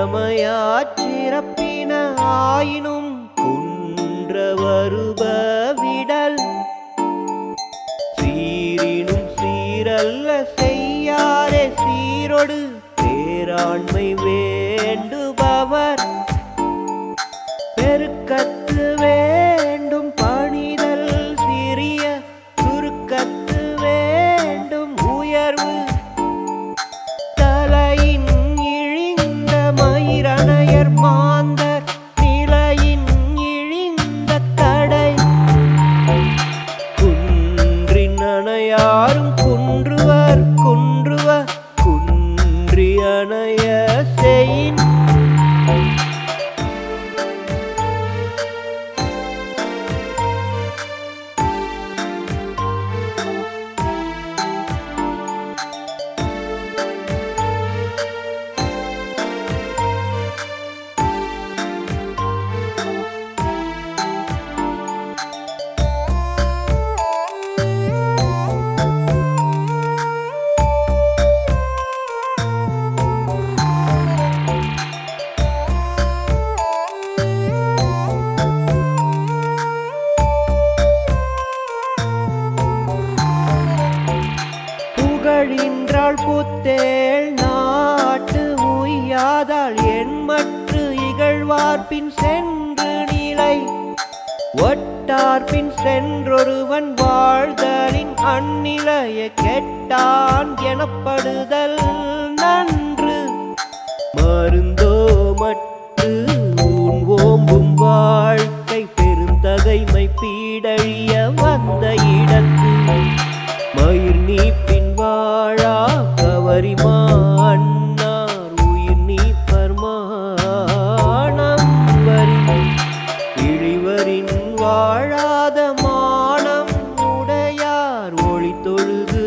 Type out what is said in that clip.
குற்றமையாற்றிறப்பின ஆயினும் குன்ற வருப விடல். சீரினும் சீரல்ல செய்யாரே சீரொடு பேராண்மை வேண்டுபவர் i Ana Hermana. உய்யாள் பூத்தேள் நாட்டு உய்யாதாள் எண்மற்று இகழ்வார்பின் சென்று நிலை. ஒட்டார்பின் சென்றொருவன் வாழ்தலின் அந்நிலைய கெட்டான் எனப்படுதல் நன் வாழாத மானம் உடையார் ஒளி தொழுது